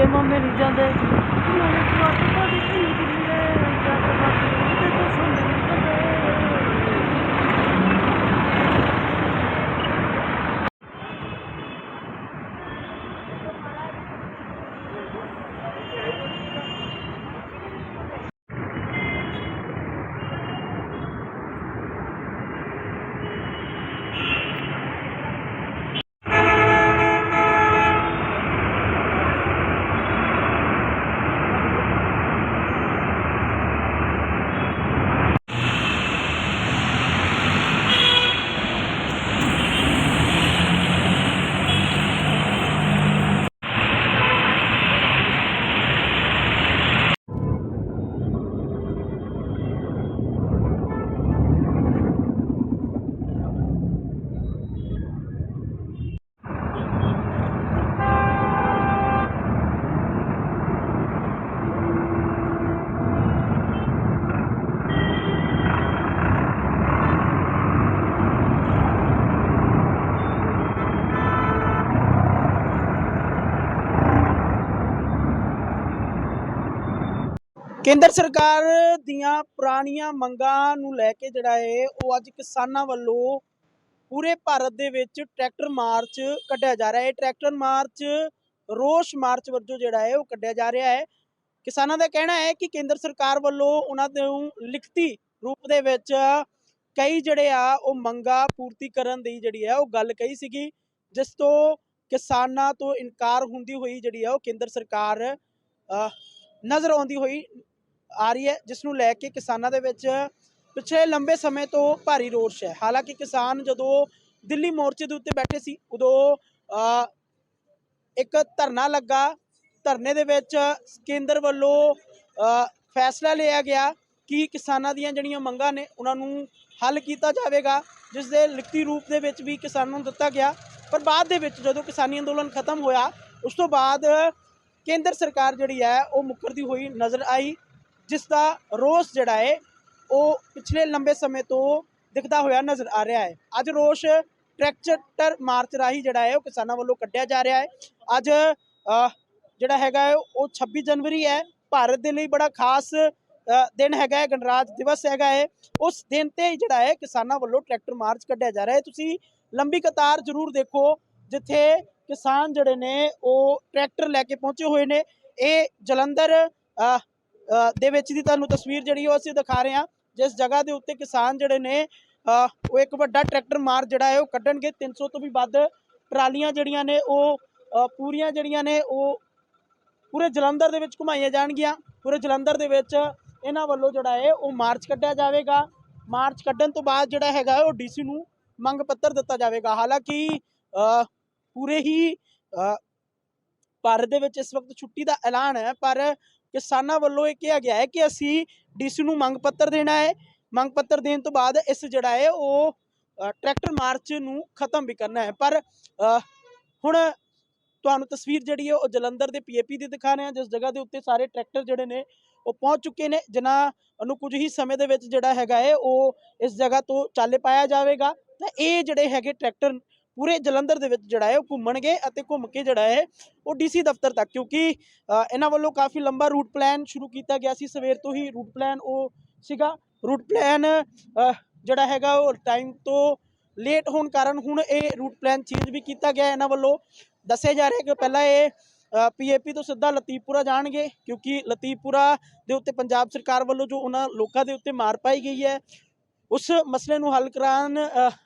Gel ben vereceğim de. ਕੇਂਦਰ ਸਰਕਾਰ ਦੀਆਂ ਪੁਰਾਣੀਆਂ ਮੰਗਾਂ ਨੂੰ ਲੈ ਕੇ ਜਿਹੜਾ ਹੈ ਉਹ ਅੱਜ ਕਿਸਾਨਾਂ ਵੱਲੋਂ ਪੂਰੇ ਭਾਰਤ ਦੇ ਵਿੱਚ ਟਰੈਕਟਰ ਮਾਰਚ ਕੱਢਿਆ ਜਾ ਰਿਹਾ ਹੈ ਟਰੈਕਟਰ ਮਾਰਚ, ਰੋਸ ਮਾਰਚ ਵਜੋਂ ਜਿਹੜਾ ਹੈ ਉਹ ਕੱਢਿਆ ਜਾ ਰਿਹਾ ਹੈ ਕਿਸਾਨਾਂ ਦਾ ਕਹਿਣਾ ਹੈ ਕਿ ਕੇਂਦਰ ਸਰਕਾਰ ਵੱਲੋਂ ਉਹਨਾਂ ਨੂੰ ਲਿਖਤੀ ਰੂਪ ਦੇ ਵਿੱਚ ਕਈ ਜਿਹੜੇ ਆ, ਉਹ ਮੰਗਾਂ ਪੂਰਤੀ ਕਰਨ ਦੀ ਜਿਹੜੀ ਹੈ ਉਹ ਗੱਲ ਕਹੀ ਸੀਗੀ। ਜਿਸ ਤੋਂ ਕਿਸਾਨਾਂ ਤੋਂ ਇਨਕਾਰ ਹੁੰਦੀ ਹੋਈ ਜਿਹੜੀ ਹੈ ਉਹ ਕੇਂਦਰ ਸਰਕਾਰ ਨਜ਼ਰ ਆਉਂਦੀ ਹੋਈ ਆ ਰਹੀ ਹੈ ਜਿਸ ਨੂੰ ਲੈ ਕੇ ਕਿਸਾਨਾਂ ਦੇ ਵਿੱਚ ਪਿਛਲੇ ਲੰਬੇ ਸਮੇਂ ਤੋਂ ਭਾਰੀ ਰੋਸ਼ ਹੈ। ਹਾਲਾਂਕਿ ਕਿਸਾਨ ਜਦੋਂ ਦਿੱਲੀ ਮੋਰਚੇ ਦੇ ਉੱਤੇ ਬੈਠੇ ਸੀ, ਉਦੋਂ ਇੱਕ ਧਰਨਾ ਲੱਗਾ। ਧਰਨੇ ਦੇ ਵਿੱਚ ਕੇਂਦਰ ਵੱਲੋਂ ਫੈਸਲਾ ਲਿਆ ਗਿਆ ਕਿ ਕਿਸਾਨਾਂ ਦੀਆਂ ਜਿਹੜੀਆਂ ਮੰਗਾਂ ਨੇ, ਉਹਨਾਂ ਨੂੰ ਹੱਲ ਕੀਤਾ ਜਾਵੇਗਾ, ਜਿਸ ਦੇ ਲਿਖਤੀ ਰੂਪ ਦੇ ਵਿੱਚ ਵੀ ਕਿਸਾਨਾਂ ਨੂੰ ਦਿੱਤਾ ਗਿਆ। ਪਰ ਬਾਅਦ ਦੇ ਵਿੱਚ ਜਦੋਂ ਕਿਸਾਨੀ ਅੰਦੋਲਨ ਖਤਮ ਹੋਇਆ, ਉਸ ਤੋਂ ਬਾਅਦ ਕੇਂਦਰ ਸਰਕਾਰ ਜਿਹੜੀ ਹੈ, ਉਹ ਮੁੱਕਰਦੀ ਹੋਈ ਨਜ਼ਰ ਆਈ। ਜਿਸ ਦਾ ਰੋਸ ਜਿਹੜਾ ਹੈ ਉਹ ਪਿਛਲੇ ਲੰਬੇ ਸਮੇਂ ਤੋਂ ਦਿਖਦਾ ਹੋਇਆ ਨਜ਼ਰ ਆ ਰਿਹਾ ਹੈ ਅੱਜ ਰੋਸ ਟਰੈਕਟਰ ਮਾਰਚ ਰਾਹੀਂ ਜਿਹੜਾ ਹੈ ਉਹ ਕਿਸਾਨਾਂ ਵੱਲੋਂ ਕੱਢਿਆ ਜਾ ਰਿਹਾ ਹੈ ਅੱਜ ਜਿਹੜਾ ਹੈਗਾ ਉਹ 26 ਜਨਵਰੀ ਹੈ। ਭਾਰਤ ਦੇ ਲਈ ਬੜਾ ਖਾਸ ਦਿਨ ਹੈਗਾ ਹੈ ਗਣਰਾਜ ਦਿਵਸ ਹੈਗਾ ਹੈ ਉਸ ਦਿਨ ਤੇ ਹੀ ਜਿਹੜਾ ਹੈ ਕਿਸਾਨਾਂ ਵੱਲੋਂ ਟਰੈਕਟਰ ਮਾਰਚ ਕੱਢਿਆ ਜਾ ਰਿਹਾ ਹੈ ਤੁਸੀਂ ਲੰਬੀ ਕਤਾਰ ਜ਼ਰੂਰ ਦੇਖੋ, ਜਿੱਥੇ ਕਿਸਾਨ ਜਿਹੜੇ ਨੇ, ਉਹ ਟਰੈਕਟਰ ਲੈ ਕੇ ਪਹੁੰਚੇ ਹੋਏ ਨੇ। ਇਹ ਜਲੰਧਰ ਦੇ ਵਿੱਚ ਦੀ ਤੁਹਾਨੂੰ ਤਸਵੀਰ ਜਿਹੜੀ ਉਹ ਅਸੀਂ ਦਿਖਾ ਰਹੇ ਹਾਂ। ਜਿਸ ਜਗ੍ਹਾ ਦੇ ਉੱਤੇ ਕਿਸਾਨ ਜਿਹੜੇ ਨੇ ਉਹ ਇੱਕ ਵੱਡਾ ਟਰੈਕਟਰ ਮਾਰ ਜਿਹੜਾ ਹੈ, ਉਹ ਕੱਢਣਗੇ। 300 ਤੋਂ ਵੀ ਵੱਧ ਟਰਾਲੀਆਂ ਜਿਹੜੀਆਂ ਨੇ, ਉਹ ਪੂਰੀਆਂ ਜਿਹੜੀਆਂ ਨੇ, ਉਹ ਪੂਰੇ ਜਲੰਧਰ ਦੇ ਵਿੱਚ ਘੁਮਾਈਆਂ ਜਾਣਗੀਆਂ। ਪੂਰੇ ਜਲੰਧਰ ਦੇ ਵਿੱਚ ਇਹਨਾਂ ਵੱਲੋਂ ਜਿਹੜਾ ਹੈ, ਉਹ ਮਾਰਚ ਕੱਢਿਆ ਜਾਵੇਗਾ। ਮਾਰਚ ਕੱਢਣ ਤੋਂ ਬਾਅਦ ਜਿਹੜਾ ਹੈਗਾ ਹੈ ਉਹ ਡੀਸੀ ਨੂੰ ਮੰਗ ਪੱਤਰ ਦਿੱਤਾ ਜਾਵੇਗਾ। ਹਾਲਾਂਕਿ ਪੂਰੇ ਹੀ ਭਾਰਤ ਦੇ ਵਿੱਚ ਇਸ ਵਕਤ ਛੁੱਟੀ ਦਾ ਐਲਾਨ ਹੈ, ਪਰ ਕਿਸਾਨਾਂ ਵੱਲੋਂ ਇਹ ਕਿਹਾ ਗਿਆ ਹੈ ਕਿ ਅਸੀਂ ਡੀਸੀ ਨੂੰ ਮੰਗ ਪੱਤਰ ਦੇਣਾ ਹੈ। ਮੰਗ ਪੱਤਰ ਦੇਣ ਤੋਂ ਬਾਅਦ ਇਸ ਜਿਹੜਾ ਹੈ ਉਹ ਟਰੈਕਟਰ ਮਾਰਚ ਨੂੰ ਖਤਮ ਵੀ ਕਰਨਾ ਹੈ। ਪਰ ਹੁਣ ਤੁਹਾਨੂੰ ਤਸਵੀਰ ਜਿਹੜੀ ਹੈ ਉਹ ਜਲੰਧਰ ਦੇ ਪੀਏਪੀ ਦੀ ਦਿਖਾ ਰਹੇ ਹਾਂ, ਜਿਸ ਜਗ੍ਹਾ ਦੇ ਉੱਤੇ ਸਾਰੇ ਟਰੈਕਟਰ ਜਿਹੜੇ ਨੇ ਉਹ ਪਹੁੰਚ ਚੁੱਕੇ ਨੇ, ਜਿਨ੍ਹਾਂ ਨੂੰ ਕੁਝ ਹੀ ਸਮੇਂ ਦੇ ਵਿੱਚ ਜਿਹੜਾ ਹੈਗਾ ਹੈ ਉਹ ਇਸ ਜਗ੍ਹਾ ਤੋਂ ਚਾਲੇ ਪਾਇਆ ਜਾਵੇਗਾ। ਤਾਂ ਇਹ ਜਿਹੜੇ ਹੈਗੇ ਟਰੈਕਟਰ ਪੂਰੇ ਜਲੰਧਰ ਦੇ ਵਿੱਚ ਜਿਹੜਾ ਹੈ ਉਹ ਘੁੰਮਣਗੇ ਅਤੇ ਘੁੰਮ ਕੇ ਜਿਹੜਾ ਹੈ ਉਹ ਡੀਸੀ ਦਫ਼ਤਰ ਤੱਕ, ਕਿਉਂਕਿ ਇਹਨਾਂ ਵੱਲੋਂ ਕਾਫੀ ਲੰਬਾ ਰੂਟ ਪਲਾਨ ਸ਼ੁਰੂ ਕੀਤਾ ਗਿਆ ਸੀ। ਸਵੇਰ ਤੋਂ ਹੀ ਰੂਟ ਪਲਾਨ ਉਹ ਸੀਗਾ। ਰੂਟ ਪਲਾਨ ਜਿਹੜਾ ਹੈਗਾ ਉਹ ਟਾਈਮ ਤੋਂ ਲੇਟ ਹੋਣ ਕਾਰਨ ਹੁਣ ਇਹ ਰੂਟ ਪਲਾਨ ਚੇਂਜ ਵੀ ਕੀਤਾ ਗਿਆ ਇਹਨਾਂ ਵੱਲੋਂ। ਦੱਸਿਆ ਜਾ ਰਿਹਾ ਕਿ ਪਹਿਲਾਂ ਇਹ ਪੀਏਪੀ ਤੋਂ ਸਿੱਧਾ ਲਤੀਪੁਰਾ ਜਾਣਗੇ, ਕਿਉਂਕਿ ਲਤੀਪੁਰਾ ਦੇ ਉੱਤੇ ਪੰਜਾਬ ਸਰਕਾਰ ਵੱਲੋਂ ਜੋ ਉਹਨਾਂ ਲੋਕਾਂ ਦੇ ਉੱਤੇ ਮਾਰ ਪਾਈ ਗਈ ਹੈ, ਉਸ ਮਸਲੇ ਨੂੰ ਹੱਲ ਕਰਾਉਣ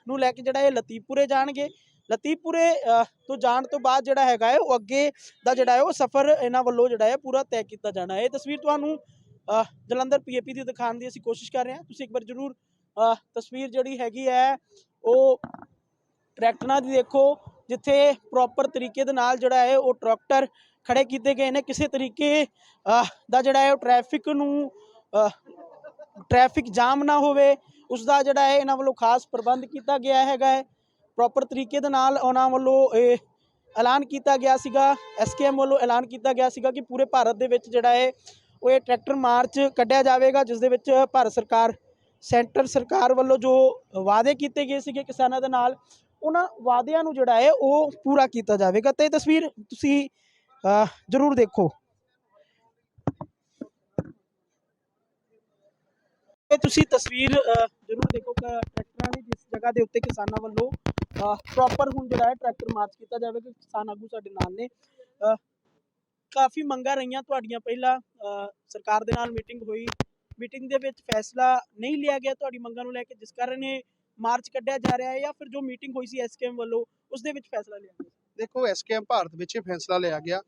ਨੂੰ ਲੈ ਕੇ ਜਿਹੜਾ ਇਹ ਲਤੀਪੁਰੇ ਜਾਣਗੇ। ਲਤੀਪੁਰੇ ਤੋਂ ਜਾਣ ਤੋਂ ਬਾਅਦ ਜਿਹੜਾ ਹੈਗਾ ਹੈ ਉਹ ਅੱਗੇ ਦਾ ਜਿਹੜਾ ਹੈ ਉਹ ਸਫ਼ਰ ਇਹਨਾਂ ਵੱਲੋਂ ਜਿਹੜਾ ਹੈ ਪੂਰਾ ਤੈਅ ਕੀਤਾ ਜਾਣਾ ਹੈ। ਇਹ ਤਸਵੀਰ ਤੁਹਾਨੂੰ ਅ, ਜਲੰਧਰ ਪੀਏਪੀ ਦੀ ਦਿਖਾਉਣ ਦੀ ਅਸੀਂ ਕੋਸ਼ਿਸ਼ ਕਰ ਰਹੇ ਹਾਂ। ਤੁਸੀਂ ਇੱਕ ਵਾਰ ਜ਼ਰੂਰ ਤਸਵੀਰ ਜਿਹੜੀ ਹੈਗੀ ਹੈ ਉਹ ਟਰੈਕਟਰਾਂ ਦੀ ਦੇਖੋ ਜਿੱਥੇ ਪ੍ਰੋਪਰ ਤਰੀਕੇ ਦੇ ਨਾਲ ਜਿਹੜਾ ਹੈ ਉਹ ਟਰੈਕਟਰ ਖੜੇ ਕੀਤੇ ਗਏ ਨੇ। ਕਿਸੇ ਤਰੀਕੇ ਦਾ ਜਿਹੜਾ ਹੈ ਉਹ ਟ੍ਰੈਫਿਕ ਨੂੰ ਟ੍ਰੈਫਿਕ ਜਾਮ ਨਾ ਹੋਵੇ ਉਸ ਦਾ ਜਿਹੜਾ ਹੈ ਇਹਨਾਂ ਵੱਲੋਂ ਖਾਸ ਪ੍ਰਬੰਧ ਕੀਤਾ ਗਿਆ ਹੈਗਾ ਹੈ। ਪ੍ਰੋਪਰ ਤਰੀਕੇ ਦੇ ਨਾਲ ਉਹਨਾਂ ਵੱਲੋਂ ਇਹ ਐਲਾਨ ਕੀਤਾ ਗਿਆ ਸੀਗਾ ਐਸਕੇਐਮ ਵੱਲੋਂ ਐਲਾਨ ਕੀਤਾ ਗਿਆ ਸੀਗਾ ਕਿ ਪੂਰੇ ਭਾਰਤ ਦੇ ਵਿੱਚ ਜਿਹੜਾ ਹੈ ਉਹ ਇਹ ਟਰੈਕਟਰ ਮਾਰਚ ਕੱਢਿਆ ਜਾਵੇਗਾ ਜਿਸ ਦੇ ਵਿੱਚ ਭਾਰਤ ਸਰਕਾਰ ਸੈਂਟਰ ਸਰਕਾਰ ਵੱਲੋਂ ਜੋ ਵਾਅਦੇ ਕੀਤੇ ਗਏ ਸੀਗੇ ਕਿਸਾਨਾਂ ਦੇ ਨਾਲ ਉਹਨਾਂ ਵਾਅਦਿਆਂ ਨੂੰ ਜਿਹੜਾ ਹੈ ਉਹ ਪੂਰਾ ਕੀਤਾ ਜਾਵੇਗਾ ਤੇ ਇਹ ਤਸਵੀਰ ਤੁਸੀਂ ਜ਼ਰੂਰ ਦੇਖੋ। ਇਹ ਤੁਸੀਂ ਤਸਵੀਰ ਅ, ਜ਼ਰੂਰ ਦੇਖੋ ਟਰੈਕਟਰਾਂ ਦੀ ਜਿਸ ਜਗ੍ਹਾ ਦੇ ਉੱਤੇ ਕਿਸਾਨਾਂ ਵੱਲੋਂ ਪ੍ਰੋਪਰ ਹੁਣ ਜਿਹੜਾ ਹੈ ਟਰੈਕਟਰ ਮਾਰਚ ਕੀਤਾ ਜਾਵੇਗਾ ਕਿਸਾਨ ਆਗੂ ਸਾਡੇ ਨਾਲ ਨੇ। ਕਾਫੀ ਮੰਗਾਂ ਰਹੀਆਂ ਤੁਹਾਡੀਆਂ। ਪਹਿਲਾਂ ਸਰਕਾਰ ਦੇ ਨਾਲ ਮੀਟਿੰਗ ਹੋਈ। ਮੀਟਿੰਗ ਦੇ ਵਿੱਚ ਫੈਸਲਾ ਨਹੀਂ ਲਿਆ ਗਿਆ ਤੁਹਾਡੀ ਮੰਗਾਂ ਨੂੰ ਲੈ ਕੇ, ਜਿਸ ਕਾਰਨ ਇਹ ਮਾਰਚ ਕੱਢਿਆ ਜਾ ਰਿਹਾ ਹੈ ਜਾਂ ਫਿਰ ਜੋ ਮੀਟਿੰਗ ਹੋਈ ਸੀ ਐਸਕੇਐਮ ਵੱਲੋਂ, ਉਸ ਦੇ ਵਿੱਚ ਫੈਸਲਾ ਲਿਆ ਗਿਆ। ਦੇਖੋ ਐਸਕੇਐਮ ਭਾਰਤ ਵਿੱਚ ਇਹ ਫੈਸਲਾ ਲਿਆ ਗਿਆ,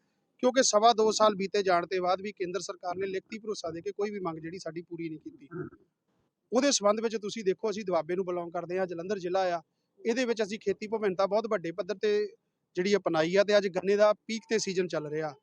ਕਿਉਂਕਿ ਸਵਾ ਦੋ ਸਾਲ ਬੀਤੇ ਜਾਣ ਤੇ ਬਾਅਦ ਵੀ ਕੇਂਦਰ ਸਰਕਾਰ ਨੇ ਲਿਖਤੀ ਭਰੋਸਾ ਦੇ ਕੇ ਕੋਈ ਵੀ ਮੰਗ ਜਿਹੜੀ ਸਾਡੀ ਪੂਰੀ ਨਹੀਂ ਕੀਤੀ। ਉਹਦੇ ਸੰਬੰਧ ਵਿੱਚ ਤੁਸੀਂ ਦੇਖੋ, ਅਸੀਂ ਦੁਆਬੇ ਨੂੰ ਬਿਲੋਂਗ ਕਰਦੇ ਹਾਂ, ਜਲੰਧਰ ਜ਼ਿਲ੍ਹਾ ਆ। ਇਹਦੇ ਵਿੱਚ ਅਸੀਂ ਖੇਤੀ ਵਿਭਿੰਨਤਾ ਬਹੁਤ ਵੱਡੇ ਪੱਧਰ ਤੇ ਜਿਹੜੀ ਅਪਣਾਈ ਆ ਤੇ ਅੱਜ ਗੰਨੇ ਦਾ ਪੀਕ ਤੇ ਸੀਜ਼ਨ ਚੱਲ ਰਿਹਾ।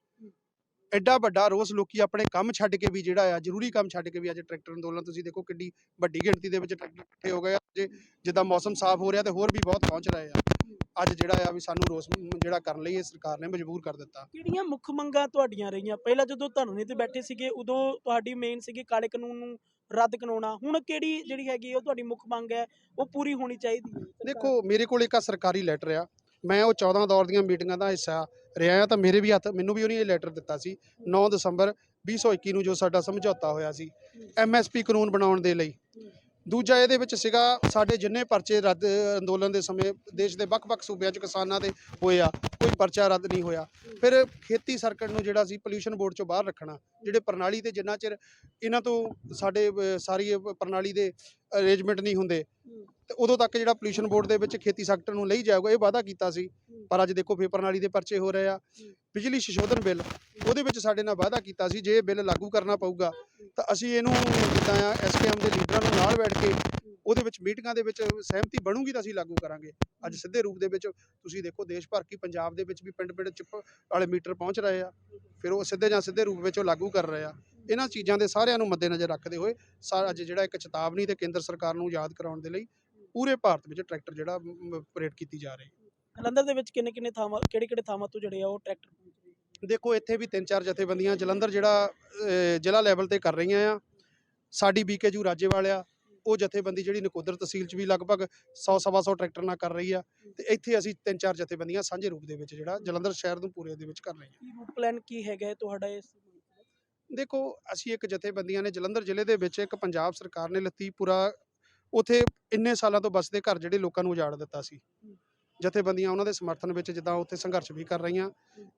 ਐਡਾ ਵੱਡਾ ਰੋਸ ਲੋਕੀ ਆਪਣੇ ਕੰਮ ਛੱਡ ਕੇ ਵੀ ਜਿਹੜਾ ਆ ਜ਼ਰੂਰੀ ਕੰਮ ਛੱਡ ਕੇ ਵੀ ਅੱਜ ਟਰੈਕਟਰ ਅੰਦੋਲਨ ਤੁਸੀਂ ਦੇਖੋ ਕਿੰਨੀ ਵੱਡੀ ਗਿਣਤੀ ਦੇ ਵਿੱਚ ਟਰੈਕਟਰ ਇਕੱਠੇ ਹੋ ਗਏ ਆ। ਜੇ ਜਿੱਦਾਂ ਮੌਸਮ ਸਾਫ਼ ਹੋ ਰਿਹਾ ਤੇ ਹੋਰ ਵੀ ਬਹੁਤ ਪਹੁੰਚ ਰਹੇ ਆ। ਅੱਜ ਜਿਹੜਾ ਆ ਵੀ ਸਾਨੂੰ ਰੋਸ ਜਿਹੜਾ ਕਰਨ ਲਈ ਇਹ ਸਰਕਾਰ ਨੇ ਮਜਬੂਰ ਕਰ ਦਿੱਤਾ। ਕਿਹੜੀਆਂ ਮੁੱਖ ਮੰਗਾਂ ਤੁਹਾਡੀਆਂ ਰਹੀਆਂ? ਪਹਿਲਾਂ ਜਦੋਂ ਧਰਨੇ ਤੇ ਬੈਠੇ ਸੀਗੇ ਉਦੋਂ ਤੁਹਾਡੀ ਮੇਨ ਸੀਗੀ ਕਾਲੇ ਕਾਨੂੰਨ ਨੂੰ ਰੱਦ ਕਰਾਉਣਾ। ਹੁਣ ਕਿਹੜੀ ਜਿਹੜੀ ਹੈਗੀ ਉਹ ਤੁਹਾਡੀ ਮੁੱਖ ਮੰਗ ਹੈ ਉਹ ਪੂਰੀ ਹੋਣੀ ਚਾਹੀਦੀ ਹੈ? ਦੇਖੋ ਮੇਰੇ ਕੋਲ ਇੱਕ ਸਰਕਾਰੀ ਲੈਟਰ ਆ। ਮੈਂ ਉਹ 14 ਦੌਰ ਦੀਆਂ ਮੀਟਿੰਗਾਂ ਦਾ ਹਿੱਸਾ ਰਿਹਾ ਆ ਤਾਂ ਮੇਰੇ ਵੀ ਹੱਥ ਮੈਨੂੰ ਵੀ ਉਹਨੇ ਇਹ ਲੈਟਰ ਦਿੱਤਾ ਸੀ। 9 ਦਸੰਬਰ 2021 ਨੂੰ ਜੋ ਸਾਡਾ ਸਮਝੌਤਾ ਹੋਇਆ ਸੀ। ਐਮਐਸਪੀ ਕਾਨੂੰਨ ਬਣਾਉਣ ਦੇ ਲਈ। ਦੂਜਾ ਇਹਦੇ ਵਿੱਚ ਸੀਗਾ ਸਾਡੇ ਜਿੰਨੇ ਪਰਚੇ ਰੱਦ, ਅੰਦੋਲਨ ਦੇ ਸਮੇਂ ਦੇਸ਼ ਦੇ ਵੱਖ-ਵੱਖ ਸੂਬਿਆਂ 'ਚ ਕਿਸਾਨਾਂ ਦੇ ਹੋਏ ਆ, ਕੋਈ ਪਰਚਾ ਰੱਦ ਨਹੀਂ ਹੋਇਆ। ਫਿਰ ਖੇਤੀ ਸਰਕਟ ਨੂੰ ਜਿਹੜਾ ਸੀ ਪੋਲਿਊਸ਼ਨ ਬੋਰਡ 'ਚੋਂ ਬਾਹਰ ਰੱਖਣਾ, ਜਿਹੜੇ ਪ੍ਰਣਾਲੀ ਤੇ ਜਿੰਨਾ ਚਿਰ ਇਹਨਾਂ ਤੋਂ ਸਾਡੇ ਸਾਰੀ ਪ੍ਰਣਾਲੀ ਦੇ ਅਰੇਂਜਮੈਂਟ ਨਹੀਂ ਹੁੰਦੇ, ਤੇ ਉਦੋਂ ਤੱਕ ਜਿਹੜਾ ਪੋਲਿਊਸ਼ਨ ਬੋਰਡ ਦੇ ਵਿੱਚ ਖੇਤੀ ਸੈਕਟਰ ਨੂੰ ਲਈ ਜਾਊਗਾ, ਇਹ ਵਾਅਦਾ ਕੀਤਾ ਸੀ। ਪਰ ਅੱਜ ਦੇਖੋ ਫੇਰ ਪ੍ਰਣਾਲੀ ਦੇ ਪਰਚੇ ਹੋ ਰਹੇ ਆ। ਬਿਜਲੀ ਸੰਸ਼ੋਧਨ ਬਿੱਲ ਉਹਦੇ ਵਿੱਚ ਸਾਡੇ ਨਾਲ ਵਾਅਦਾ ਕੀਤਾ ਸੀ ਜੇ ਇਹ ਬਿੱਲ ਲਾਗੂ ਕਰਨਾ ਪਊਗਾ ਤਾਂ ਅਸੀਂ ਇਹਨੂੰ ਜਿੱਦਾਂ ਆ ਐਸਕੇਐਮ ਦੇ ਲੀਡਰਾਂ ਨੂੰ ਨਾਲ ਬੈਠ ਕੇ ਉਹਦੇ ਵਿੱਚ ਮੀਟਿੰਗਾਂ ਦੇ ਵਿੱਚ ਸਹਿਮਤੀ ਬਣੂਗੀ ਤਾਂ ਅਸੀਂ ਲਾਗੂ ਕਰਾਂਗੇ। ਅੱਜ ਸਿੱਧੇ ਰੂਪ ਦੇ ਵਿੱਚ ਤੁਸੀਂ ਦੇਖੋ ਦੇਸ਼ ਭਰ ਕੀ ਪੰਜਾਬ ਦੇ ਵਿੱਚ ਵੀ ਪਿੰਡ ਪਿੰਡ ਚਿੱਪ ਵਾਲੇ ਮੀਟਰ ਪਹੁੰਚ ਰਹੇ ਆ। ਫਿਰ ਉਹ ਸਿੱਧੇ ਜਾਂ ਸਿੱਧੇ ਰੂਪ ਵਿੱਚ ਉਹ ਲਾਗੂ ਕਰ ਰਹੇ ਆ। ਇਹਨਾਂ ਚੀਜ਼ਾਂ ਦੇ ਸਾਰਿਆਂ ਨੂੰ ਮੱਦੇਨਜ਼ਰ ਰੱਖਦੇ ਹੋਏ ਅੱਜ ਜਿਹੜਾ ਇੱਕ ਚੇਤਾਵਨੀ ਤੇ ਕੇਂਦਰ ਸਰਕਾਰ ਨੂੰ ਯਾਦ ਕਰਾਉਣ ਦੇ ਲਈ ਪੂਰੇ ਭਾਰਤ ਵਿੱਚ ਟਰੈਕਟਰ ਜਿਹੜਾ ਆਪਰੇਟ ਕੀਤੀ ਜਾ ਰਹੀ ਹੈ। ਜਲੰਧਰ ਦੇ ਵਿੱਚ ਕਿੰਨੇ ਕਿੰਨੇ ਥਾਵਾਂ ਕਿਹੜੇ ਕਿਹੜੇ ਥਾਵਾਂ ਤੋਂ ਜਿਹੜੇ ਆ ਉਹ ਟਰੈਕਟਰ? ਦੇਖੋ ਇੱਥੇ ਵੀ ਤਿੰਨ ਚਾਰ ਜਥੇਬੰਦੀਆਂ ਜਲੰਧਰ ਜਿਹੜਾ ਅਹ, ਜ਼ਿਲ੍ਹਾ ਲੈਵਲ ਤੇ ਕਰ ਰਹੀਆਂ ਆ। ਸਾਡੀ ਬੀਕੇਜੂ ਰਾਜੇਵਾਲ ਆ ਉਹ ਜਥੇਬੰਦੀ ਜਿਹੜੀ ਨਕੋਦਰ ਤਹਿਸੀਲ 'ਚ ਵੀ ਲਗਭਗ 100 ਸਵਾ 100 ਟਰੈਕਟਰ ਨਾਲ ਕਰ ਰਹੀ ਆ। ਤੇ ਇੱਥੇ ਅਸੀਂ ਤਿੰਨ ਚਾਰ ਜਥੇਬੰਦੀਆਂ ਸਾਂਝੇ ਰੂਪ ਦੇ ਵਿੱਚ ਜਿਹੜਾ ਜਲੰਧਰ ਸ਼ਹਿਰ ਨੂੰ ਪੂਰੇ ਦੇ ਵਿੱਚ ਕਰ ਰਹੇ ਕੀ ਰੂਟ ਪਲਾਨ ਕੀ ਹੈਗਾ ਹੈ ਤੁਹਾਡਾ ਇਸ ਦੇਖੋ ਅਸੀਂ ਇੱਕ ਜਥੇਬੰਦੀਆਂ ਨੇ ਜਲੰਧਰ ਜ਼ਿਲ੍ਹੇ ਦੇ ਵਿੱਚ ਇੱਕ ਪੰਜਾਬ ਸਰਕਾਰ ਨੇ ਲਤੀਪੁਰਾ ਉਥੇ ਇੰਨੇ ਸਾਲਾਂ ਤੋਂ ਬਸਦੇ ਘਰ ਜਿਹੜੇ ਲੋਕਾਂ ਨੂੰ ਉਜਾੜ ਦਿੱਤਾ ਸੀ। ਜਥੇਬੰਦੀਆਂ ਉਹਨਾਂ ਦੇ ਸਮਰਥਨ ਵਿੱਚ ਜਿੱਦਾਂ ਉੱਥੇ ਸੰਘਰਸ਼ ਵੀ ਕਰ ਰਹੀਆਂ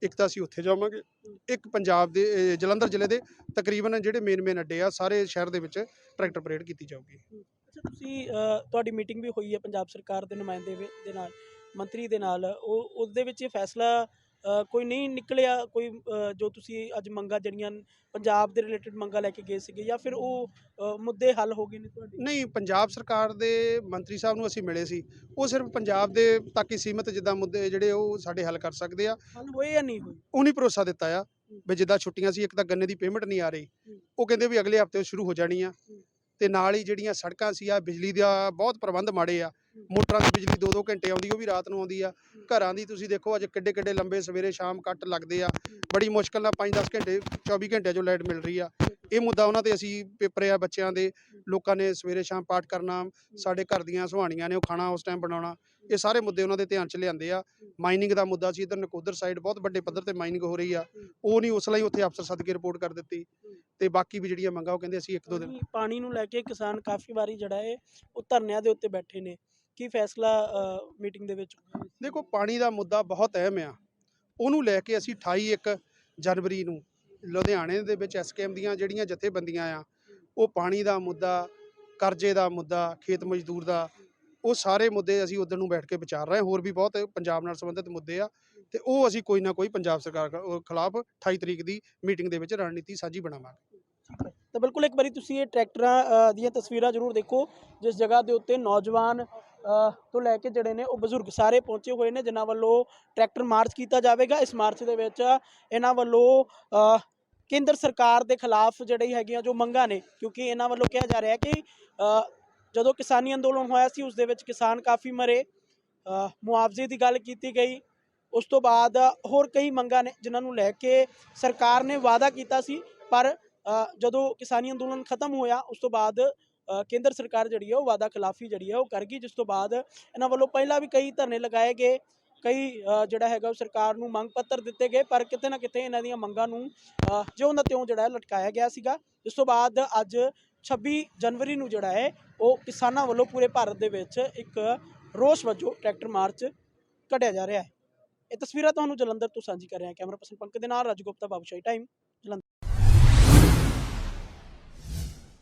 ਇੱਕ ਤਾਂ ਅਸੀਂ ਉੱਥੇ ਜਾਵਾਂਗੇ ਇੱਕ ਪੰਜਾਬ ਦੇ ਜਲੰਧਰ ਜ਼ਿਲ੍ਹੇ ਦੇ ਤਕਰੀਬਨ ਜਿਹੜੇ ਮੇਨ ਮੇਨ ਅੱਡੇ ਆ ਸਾਰੇ ਸ਼ਹਿਰ ਦੇ ਵਿੱਚ ਟਰੈਕਟਰ ਪਰੇਡ ਕੀਤੀ ਜਾਊਗੀ। ਅੱਛਾ ਤੁਸੀਂ ਅ, ਤੁਹਾਡੀ ਮੀਟਿੰਗ ਵੀ ਹੋਈ ਹੈ ਪੰਜਾਬ ਸਰਕਾਰ ਦੇ ਨੁਮਾਇੰਦੇ ਵੀ- ਦੇ ਨਾਲ ਮੰਤਰੀ ਦੇ ਨਾਲ ਉਹ ਉਹਦੇ ਵਿੱਚ ਇਹ ਫੈਸਲਾ ਕੋਈ ਨਹੀਂ ਨਿਕਲਿਆ ਕੋਈ ਜੋ ਤੁਸੀਂ ਅੱਜ ਮੰਗਾ ਜਿਹੜੀਆਂ ਪੰਜਾਬ ਦੇ ਰਿਲੇਟਡ ਮੰਗਾ ਲੈ ਕੇ ਗਏ ਸੀਗੇ ਜਾਂ ਫਿਰ ਉਹ ਮੁੱਦੇ ਹੱਲ ਹੋ ਗਏ ਨੇ ਤੁਹਾਡੇ? ਨਹੀਂ ਪੰਜਾਬ ਸਰਕਾਰ ਦੇ ਮੰਤਰੀ ਸਾਹਿਬ ਨੂੰ ਅਸੀਂ ਮਿਲੇ ਸੀ। ਉਹ ਸਿਰਫ ਪੰਜਾਬ ਦੇ ਤੱਕ ਹੀ ਸੀਮਿਤ ਜਿੱਦਾਂ ਮੁੱਦੇ ਜਿਹੜੇ ਉਹ ਸਾਡੇ ਹੱਲ ਕਰ ਸਕਦੇ ਆ। ਹੱਲ ਹੋਏ ਜਾਂ ਨਹੀਂ ਹੋਏ? ਉਹ ਨਹੀਂ ਭਰੋਸਾ ਦਿੱਤਾ ਆ ਵੀ ਜਿੱਦਾਂ ਛੁੱਟੀਆਂ ਸੀ ਇੱਕ ਤਾਂ ਗੰਨੇ ਦੀ ਪੇਮੈਂਟ ਨਹੀਂ ਆ ਰਹੀ। ਉਹ ਕਹਿੰਦੇ ਵੀ ਅਗਲੇ ਹਫ਼ਤੇ ਸ਼ੁਰੂ ਹੋ ਜਾਣੀ ਆ। ਤੇ ਨਾਲ ਹੀ ਜਿਹੜੀਆਂ ਸੜਕਾਂ ਸੀ ਆ ਬਿਜਲੀ ਦਾ ਬਹੁਤ ਪ੍ਰਬੰਧ ਮਾੜੇ ਆ। ਮੋਟਰਾਂ ਦੀ ਬਿਜਲੀ 2-2 ਘੰਟੇ ਆਉਂਦੀ, ਉਹ ਵੀ ਰਾਤ ਨੂੰ ਆਉਂਦੀ ਆ। ਘਰਾਂ ਦੀ ਤੁਸੀਂ ਦੇਖੋ, ਅੱਜ ਕਿੱਡੇ ਕਿੱਡੇ ਲੰਬੇ ਸਵੇਰੇ ਸ਼ਾਮ ਕੱਟ ਲੱਗਦੇ ਆ। ਬੜੀ ਮੁਸ਼ਕਲ ਨਾਲ 5-10 ਘੰਟੇ 24 ਘੰਟਿਆਂ ਚੋਂ ਲਾਈਟ ਮਿਲ ਰਹੀ ਆ। ਇਹ ਮੁੱਦਾ ਉਹਨਾਂ ਤੇ ਅਸੀਂ ਪੇਪਰ ਆ ਬੱਚਿਆਂ ਦੇ। ਲੋਕਾਂ ਨੇ ਸਵੇਰੇ ਸ਼ਾਮ ਪਾਠ ਕਰਨਾ, ਸਾਡੇ ਘਰ ਦੀਆਂ ਸੁਹਾਣੀਆਂ ਨੇ ਉਹ ਖਾਣਾ ਉਸ ਟਾਈਮ ਬਣਾਉਣਾ। ਇਹ ਸਾਰੇ ਮੁੱਦੇ ਉਹਨਾਂ ਦੇ ਧਿਆਨ 'ਚ ਲਿਆਂਦੇ ਆ। ਮਾਈਨਿੰਗ ਦਾ ਮੁੱਦਾ ਸੀ, ਇਧਰ ਨਕੋਦਰ ਸਾਈਡ ਬਹੁਤ ਵੱਡੇ ਪੱਧਰ ਤੇ ਮਾਈਨਿੰਗ ਹੋ ਰਹੀ ਆ। ਉਹ ਨਹੀਂ ਉਸ ਲਈ ਉੱਥੇ ਅਫਸਰ ਸੱਦ ਕੇ ਰਿਪੋਰਟ ਕਰ ਦਿੱਤੀ। ਤੇ ਬਾਕੀ ਵੀ ਜਿਹੜੀਆਂ ਮੰਗਾਂ, ਉਹ ਕਹਿੰਦੇ ਅਸੀਂ ਇੱਕ ਦੋ ਦਿਨ ਪਾਣੀ ਨੂੰ ਲੈ ਕੇ ਕਿਸਾਨ ਕਾਫੀ ਵਾਰੀ ਜਿਹੜਾ ਹੈ ਉਹ ਧਰਨਿਆਂ ਦੇ ਉੱਤੇ ਬੈਠੇ ਨੇ। ਕੀ ਫੈਸਲਾ ਮੀਟਿੰਗ ਦੇ ਵਿੱਚ ਦੇਖੋ ਪਾਣੀ ਦਾ ਮੁੱਦਾ ਬਹੁਤ ਅਹਿਮ ਆ। ਉਹਨੂੰ ਲੈ ਕੇ ਅਸੀਂ 28 ਇੱਕ ਜਨਵਰੀ ਨੂੰ ਲੁਧਿਆਣੇ ਦੇ ਵਿੱਚ ਐਸਕੇਐਮ ਦੀਆਂ ਜਿਹੜੀਆਂ ਜਥੇਬੰਦੀਆਂ ਆ ਉਹ ਪਾਣੀ ਦਾ ਮੁੱਦਾ ਕਰਜ਼ੇ ਦਾ ਮੁੱਦਾ ਖੇਤ ਮਜ਼ਦੂਰ ਦਾ ਉਹ ਸਾਰੇ ਮੁੱਦੇ ਅਸੀਂ ਉਧਰ ਨੂੰ ਬੈਠ ਕੇ ਵਿਚਾਰ ਰਹੇ ਹੋਰ ਵੀ ਬਹੁਤ ਪੰਜਾਬ ਨਾਲ ਸੰਬੰਧਿਤ ਮੁੱਦੇ ਆ ਤੇ ਉਹ ਅਸੀਂ ਕੋਈ ਨਾ ਕੋਈ ਪੰਜਾਬ ਸਰਕਾਰ ਖਿਲਾਫ 28 ਤਰੀਕ ਦੀ ਮੀਟਿੰਗ ਦੇ ਵਿੱਚ ਰਣਨੀਤੀ ਸਾਂਝੀ ਬਣਾਵਾਂਗੇ। ਤਾਂ ਬਿਲਕੁਲ ਇੱਕ ਵਾਰੀ ਤੁਸੀਂ ਇਹ ਟਰੈਕਟਰਾਂ ਦੀਆਂ ਤਸਵੀਰਾਂ ਜ਼ਰੂਰ ਦੇਖੋ। ਜਿਸ ਜਗ੍ਹਾ ਦੇ ਉੱਤੇ ਨੌਜਵਾਨ ਤੋਂ ਲੈ ਕੇ ਜਿਹੜੇ ਨੇ ਉਹ ਬਜ਼ੁਰਗ ਸਾਰੇ ਪਹੁੰਚੇ ਹੋਏ ਨੇ, ਜਿਨ੍ਹਾਂ ਵੱਲੋਂ ਟਰੈਕਟਰ ਮਾਰਚ ਕੀਤਾ ਜਾਵੇਗਾ। ਇਸ ਮਾਰਚ ਦੇ ਵਿੱਚ ਇਹਨਾਂ ਵੱਲੋਂ ਕੇਂਦਰ ਸਰਕਾਰ ਦੇ ਖਿਲਾਫ ਜਿਹੜੀ ਹੈਗੀਆਂ ਜੋ ਮੰਗਾਂ ਨੇ, ਕਿਉਂਕਿ ਇਹਨਾਂ ਵੱਲੋਂ ਕਿਹਾ ਜਾ ਰਿਹਾ ਹੈ ਕਿ ਜਦੋਂ ਕਿਸਾਨੀ ਅੰਦੋਲਨ ਹੋਇਆ ਸੀ, ਉਸ ਦੇ ਵਿੱਚ ਕਿਸਾਨ ਕਾਫੀ ਮਰੇ। ਮੁਆਵਜ਼ੇ ਦੀ ਗੱਲ ਕੀਤੀ ਗਈ। ਉਸ ਤੋਂ ਬਾਅਦ ਹੋਰ ਕਈ ਮੰਗਾਂ ਨੇ, ਜਿਨ੍ਹਾਂ ਨੂੰ ਲੈ ਕੇ ਸਰਕਾਰ ਨੇ ਵਾਅਦਾ ਕੀਤਾ ਸੀ। ਪਰ ਜਦੋਂ ਕਿਸਾਨੀ ਅੰਦੋਲਨ ਖਤਮ ਹੋਇਆ, ਉਸ ਤੋਂ ਬਾਅਦ ਕੇਂਦਰ ਸਰਕਾਰ ਜਿਹੜੀ ਹੈ ਉਹ ਵਾਅਦਾ ਖਿਲਾਫੀ ਜਿਹੜੀ ਹੈ ਉਹ ਕਰ ਗਈ ਜਿਸ ਤੋਂ ਬਾਅਦ ਇਹਨਾਂ ਵੱਲੋਂ ਪਹਿਲਾਂ ਵੀ ਕਈ ਧਰਨੇ ਲਗਾਏ ਗਏ ਕਈ ਜਿਹੜਾ ਹੈਗਾ ਉਹ ਸਰਕਾਰ ਨੂੰ ਮੰਗ ਪੱਤਰ ਦਿੱਤੇ ਗਏ ਪਰ ਕਿਤੇ ਨਾ ਕਿਤੇ ਇਹਨਾਂ ਦੀਆਂ ਮੰਗਾਂ ਨੂੰ ਅ, ਜਿਉਂ ਦਾ ਤਿਉਂ ਜਿਹੜਾ ਲਟਕਾਇਆ ਗਿਆ ਸੀਗਾ। ਇਸ ਤੋਂ ਬਾਅਦ ਅੱਜ 26 ਜਨਵਰੀ ਨੂੰ ਜਿਹੜਾ ਹੈ ਉਹ ਕਿਸਾਨਾਂ ਵੱਲੋਂ ਪੂਰੇ ਭਾਰਤ ਦੇ ਵਿੱਚ ਇੱਕ ਰੋਸ ਵਜੋਂ ਟਰੈਕਟਰ ਮਾਰਚ ਕੱਢਿਆ ਜਾ ਰਿਹਾ ਹੈ। ਇਹ ਤਸਵੀਰਾਂ ਤੁਹਾਨੂੰ ਜਲੰਧਰ ਤੋਂ ਸਾਂਝੀ ਕਰ ਰਿਹਾ ਕੈਮਰਾ ਪਰਸਨ ਪੰਕਜ ਦੇ ਨਾਲ ਰਾਜਗੁਪਤਾ ਬਾਬੂਸ਼ਾਹੀ ਟਾਈਮ